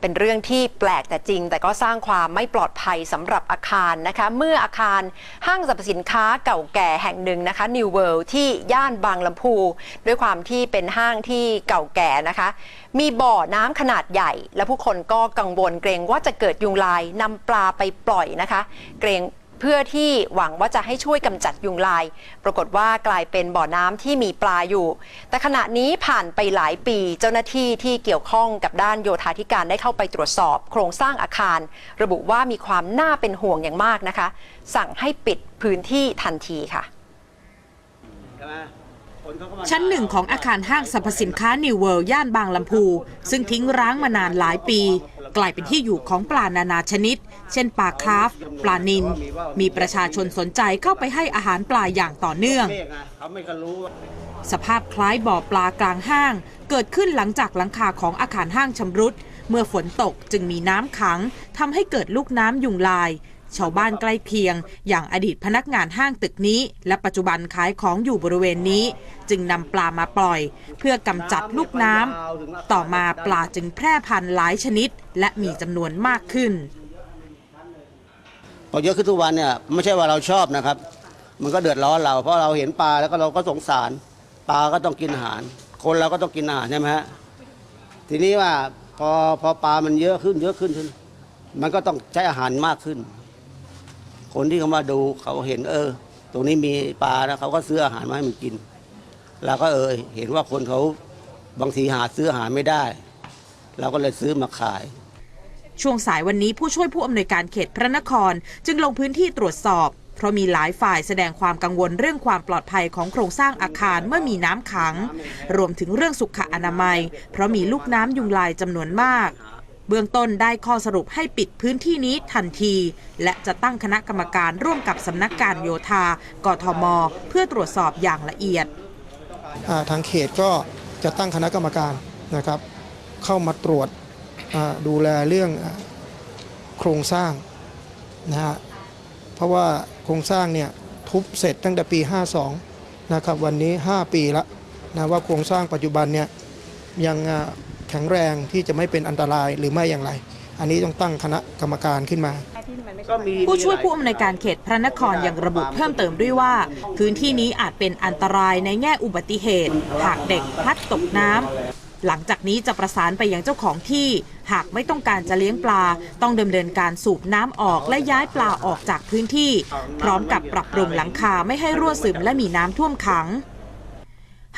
เป็นเรื่องที่แปลกแต่จริง แต่ก็สร้างความไม่ปลอดภัยสำหรับอาคารนะคะ เมื่ออาคารห้างสรรพสินค้าเก่าแก่แห่งหนึ่งนะคะ New World ที่ย่านบางลำพู ด้วยความที่เป็นห้างที่เก่าแก่นะคะ มีบ่อน้ำขนาดใหญ่ และผู้คนก็กังวลเกรงว่าจะเกิดยุงลายนำปลาไปปล่อยนะคะ เกรง เพื่อที่หวังว่าจะให้ช่วยกำจัดยุงลาย ปรากฏว่ากลายเป็นบ่อน้ำที่มีปลาอยู่ แต่ขณะนี้ผ่านไปหลายปีเจ้าหน้าที่ที่เกี่ยวข้องกับด้านโยธาธิการได้เข้าไปตรวจสอบ โครงสร้างอาคาร ระบุว่ามีความน่าเป็นห่วงอย่างมากนะคะ สั่งให้ปิดพื้นที่ทันทีค่ะชั้นหนึ่งของอาคารห้างสรรพสินค้านิวเวิลด์ย่านบางลำพู ซึ่งทิ้งร้างมานานหลายปี กลายเป็นที่อยู่ของปลานานาชนิด เช่นปลาคาร์ฟปลานิลมีประชาชนสนใจเข้าไปให้อาหารปลาอย่างต่อเนื่อง สภาพคล้ายบ่อปลากลางห้าง เกิดขึ้นหลังจากหลังคาของอาคารห้างชำรุด เมื่อฝนตกจึงมีน้ำขังทำให้เกิดลูกน้ำยุงลาย ชาวบ้านใกล้เคียง อย่างอดีตพนักงานห้างตึกนี้ และปัจจุบันขายของอยู่บริเวณนี้ จึงนำปลามาปล่อย เพื่อกำจัดลูกน้ำต่อมาปลาจึงแพร่พันธุ์หลายชนิด และมีจำนวนมากขึ้นพอเยอะขึ้นทุกวันเนี่ยไม่ใช่ว่าเราชอบนะครับ มันก็เดือดร้อนเรา เพราะเราเห็นปลาแล้วก็เราก็สงสาร ปลาก็ต้องกินอาหาร คนเราก็ต้องกินอาหารใช่ไหมฮะทีนี้ว่าพอพอปลามันเยอะขึ้นเยอะขึ้น มันก็ต้องใช้อาหารมากขึ้น คนที่เขามาดูเขาเห็นเออ ตรงนี้มีปลาแล้วเขาก็ซื้ออาหารมาให้มันกินเราก็เออเห็นว่าคนเขาบางทีหาซื้ออาหารไม่ได้ เราก็เลยซื้อมาขายช่วงสายวันนี้ผู้ช่วยผู้อำนวยการเขตพระนคร จึงลงพื้นที่ตรวจสอบ เพราะมีหลายฝ่ายแสดงความกังวลเรื่องความปลอดภัยของโครงสร้างอาคารเมื่อมีน้ำขัง รวมถึงเรื่องสุขอนามัย เพราะมีลูกน้ำยุงลายจำนวนมาก เบื้องต้นได้ข้อสรุปให้ปิดพื้นที่นี้ทันที และจะตั้งคณะกรรมการร่วมกับสำนักการโยธากทม เพื่อตรวจสอบอย่างละเอียด ทางเขตก็จะตั้งคณะกรรมการนะครับ เข้ามาตรวจดูแลเรื่องโครงสร้างนะฮะเพราะว่าโครงสร้างเนี่ยทุบเสร็จตั้งแต่ปี 52 นะครับวันนี้ 5 ปีละนะว่าโครงสร้างปัจจุบันเนี่ยยัง แข็งแรงที่จะไม่เป็นอันตรายหรือไม่อย่างไร อันนี้ต้องตั้งคณะกรรมการขึ้นมา ผู้ช่วยผู้อำนวยการเขตพระนครยังระบุเพิ่มเติมด้วยว่า พื้นที่นี้อาจเป็นอันตรายในแง่อุบัติเหตุ หากเด็กพลัดตกน้ำหลังจากนี้จะประสานไปยังเจ้าของที่ หากไม่ต้องการจะเลี้ยงปลา ต้องดำเนินการสูบน้ำออกและย้ายปลาออกจากพื้นที่ พร้อมกับปรับปรุงหลังคาไม่ให้รั่วซึมและมีน้ำท่วมขัง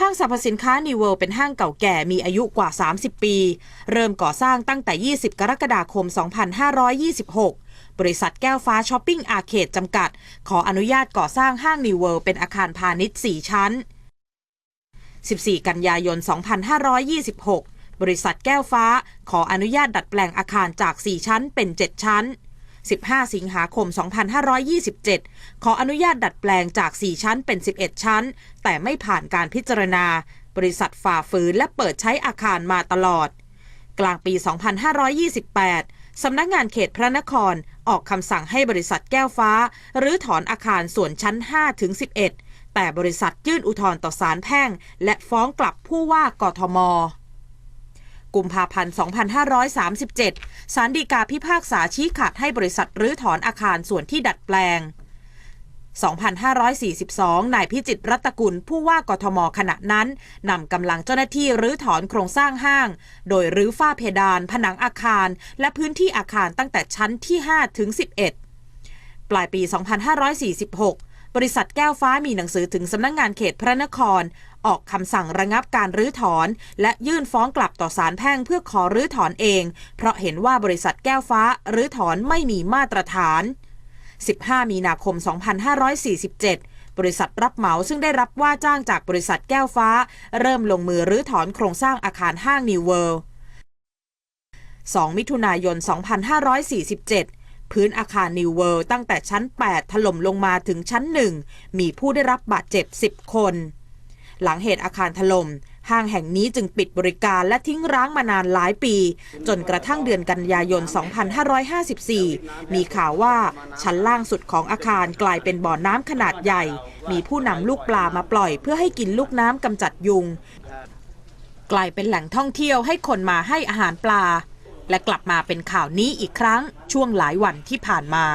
ห้างสรรพสินค้านิเวลเป็นห้างเก่าแก่มีอายุกว่า 30 ปี เริ่มก่อสร้างตั้งแต่ 20 กรกฎาคม 2526 บริษัทแก้วฟ้าช้อปปิ้งอาร์เคดจำกัด ขออนุญาตก่อสร้างห้างนิเวลเป็นอาคารพาณิชย์ 4 ชั้น 14 กันยายน 2526 บริษัทแก้วฟ้า ขออนุญาตดัดแปลงอาคารจาก 4 ชั้นเป็น 7 ชั้น 15 สิงหาคม 2527 ขออนุญาตดัดแปลงจาก 4 ชั้นเป็น 11 ชั้น แต่ไม่ผ่านการพิจารณา บริษัทฝ่าฝืนและเปิดใช้อาคารมาตลอด กลางปี 2528 สำนักงานเขตพระนครออกคำสั่งให้บริษัทแก้วฟ้า หรือถอนอาคารส่วนชั้น 5 ถึง 11 แต่บริษัทยื่นอุทธรณ์ต่อศาลแพ่ง และฟ้องกลับผู้ว่ากทม กุมภาพันธ์ 2537 สารดีกาพิพากษาชี้ขาดให้บริษัทรื้อถอนอาคารส่วนที่ดัดแปลง 2542 นายพิจิตรรัตกุลผู้ว่ากทมขณะนั้นนำกำลังเจ้าหน้าที่รื้อถอนโครงสร้างห้าง โดยรื้อฝ้าเพดาน ผนังอาคาร และพื้นที่อาคารตั้งแต่ชั้นที่ 5 ถึง 11 ปลายปี 2546 บริษัทแก้วฟ้ามีหนังสือถึงสำนักงงานเขตพระนคร ออกคำสั่งระงับการรื้อถอน และยื่นฟ้องกลับต่อศาลแพ่งเพื่อขอรื้อถอนเอง เพราะเห็นว่าบริษัทแก้วฟ้ารื้อถอนไม่มีมาตรฐาน 15 มีนาคม 2547บริษัทรับเหมาซึ่งได้รับว่าจ้างจากบริษัทแก้วฟ้า เริ่มลงมือรื้อถอนโครงสร้างอาคารห้างนิวเวิลด์2มิถุนายน 2547 พื้นอาคารนิวเวิลด์ตั้งแต่ชั้น 8 ถล่มลงมาถึงชั้น 1 มีผู้ได้รับบาดเจ็บ 10 คน หลังเหตุอาคารถล่มห้างแห่งนี้จึงปิดบริการและทิ้งร้างมานานหลายปี จนกระทั่งเดือนกันยายน 2554 มีข่าวว่าชั้นล่างสุดของอาคารกลายเป็นบ่อน้ำขนาดใหญ่ มีผู้นำลูกปลามาปล่อยเพื่อให้กินลูกน้ำกำจัดยุง กลายเป็นแหล่งท่องเที่ยวให้คนมาให้อาหารปลา และกลับมาเป็นข่าวนี้อีกครั้งช่วงหลายวันที่ผ่านมา